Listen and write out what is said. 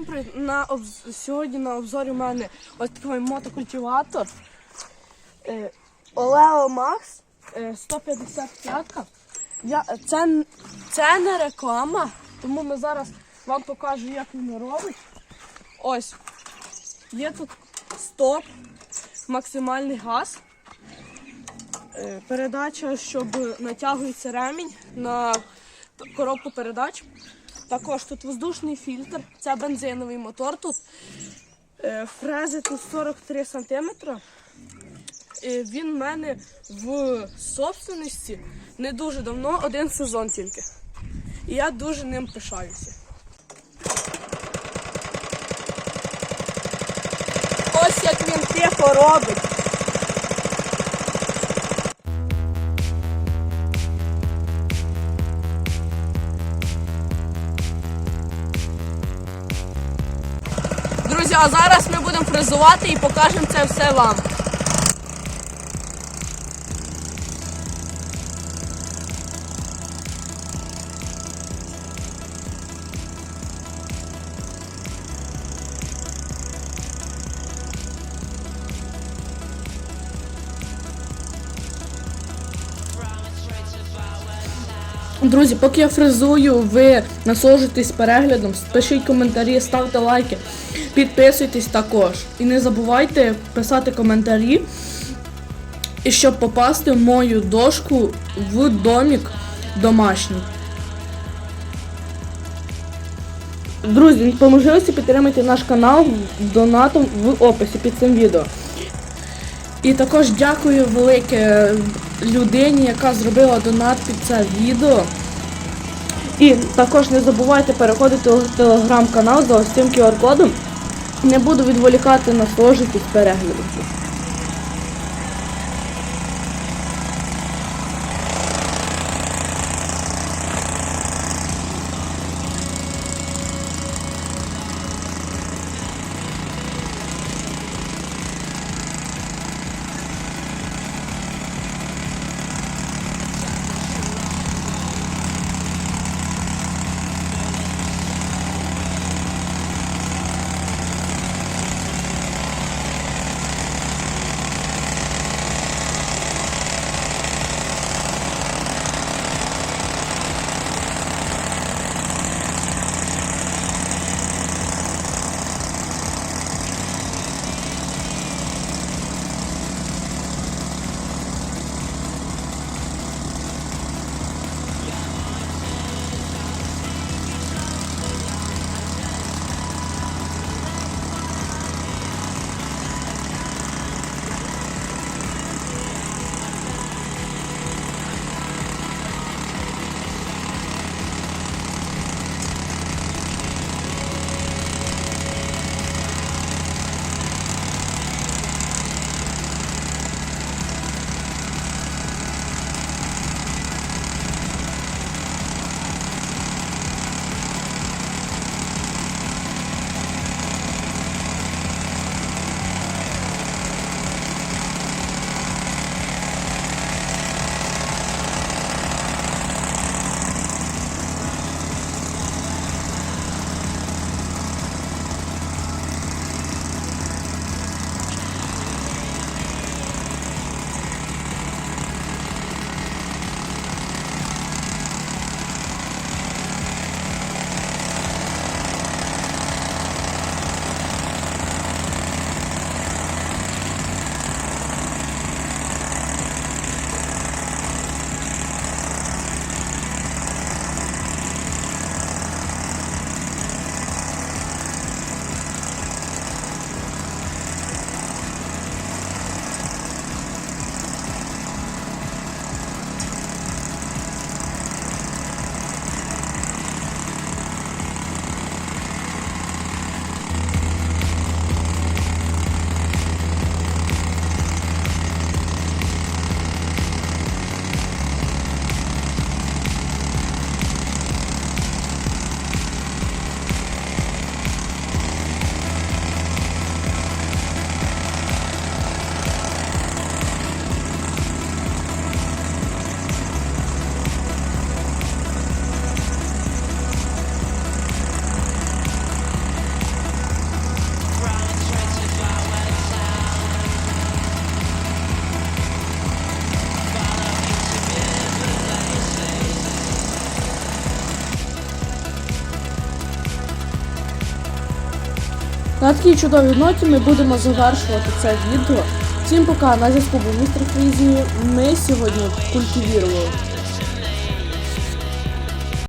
Всім привіт! На обз... Сьогодні на обзорі у мене ось такий мотокультиватор е, Олео Макс е, 155. Я, це, це не реклама, тому ми зараз вам покажу, як він робить. Ось. Є тут стоп, максимальний газ. Е, Передача, щоб натягується ремінь на коробку передач. Також тут воздушний фільтр, це бензиновий мотор тут. Е, Фрези тут 43 см. Він в мене в собственності не дуже давно, один сезон тільки. І я дуже ним пишаюся. Ось як він тихо робить. Друзі, а зараз ми будемо фрезувати і покажемо це все вам. Друзі, поки я фрезую, ви насолоджуєтесь переглядом, пишіть коментарі, ставте лайки, підписуйтесь також. І не забувайте писати коментарі, щоб попасти в мою дошку в домік домашній. Друзі, по можливості підтримайте наш канал донатом в описі під цим відео. І також дякую велике людині, яка зробила донат під це відео. І також не забувайте переходити у телеграм-канал за ось цим QR-кодом. Не буду відволікати, насолоджуйтесь переглядом. На такій чудовій ноті ми будемо завершувати це відео. Всім пока, на зв'язку був містер Фрізі. Ми сьогодні культивірували